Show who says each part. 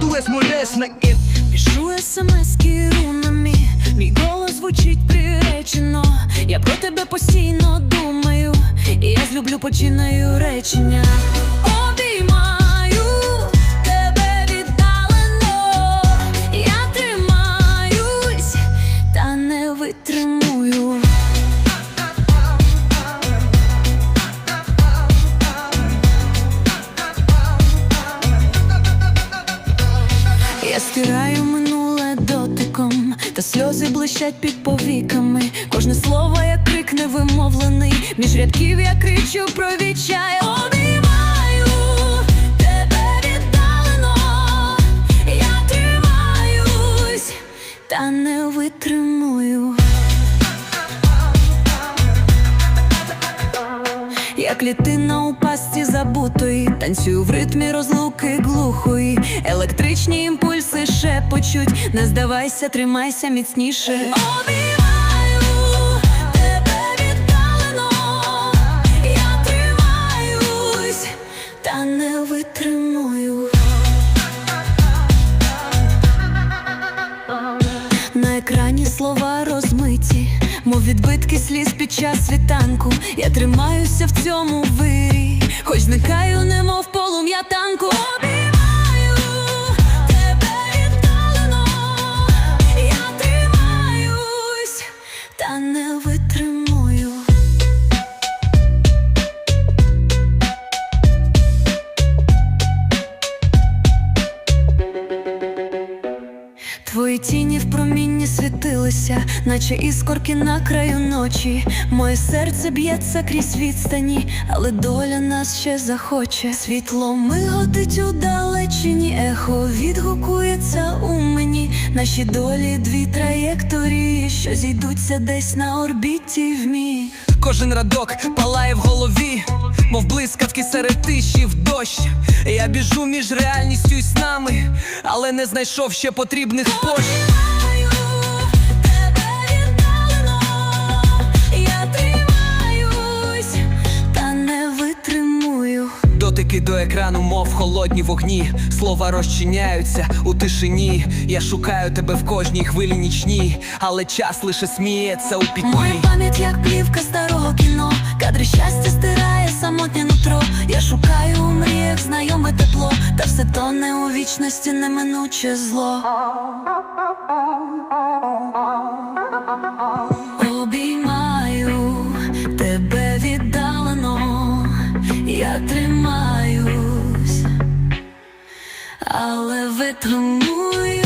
Speaker 1: Tú es ін
Speaker 2: Пишу смски рунами, мій голос звучить приречено. Я про тебе постійно думаю, і я злюблю починаю речення. Я стираю минуле дотиком, та сльози блищать під повіками. Кожне слово, як крик невимовлений, між рядків я кричу про Я клітина у пастці забутої, танцюю в ритмі розлуки глухої, електричні імпульси шепочуть, не здавайся, тримайся міцніше. На екрані слова розмиті, мов відбитки сліз під час світанку. Я тримаюся в цьому вирі, хоч зникаю, немов полум'я танку. Твої тіні в промінні світилися, наче іскорки на краю ночі. Моє серце б'ється крізь відстані, але доля нас ще захоче. Світло миготить у далечині, ехо відгукується у мені. Наші долі дві траєкторії, що зійдуться десь на орбіті вміг.
Speaker 1: Кожен радок палає в голові, мов блискавки серед тиші в дощ. Я біжу між реальністю і снами, але не знайшов ще потрібних пощ. Дотики до екрану, мов холодні вогні. Слова розчиняються у тишині. Я шукаю тебе в кожній хвилі нічній, але час лише сміється у
Speaker 2: Моя
Speaker 1: пітьмі.
Speaker 2: пам'ять як плівка старого кіно, кадри щастя стирає самотнє нутро. Я шукаю у мріях знайоме тепло, та все тоне у вічності неминуче зло. Обіймаю тебе віддалено, я тримаюсь, але витримую світло прорізує темряву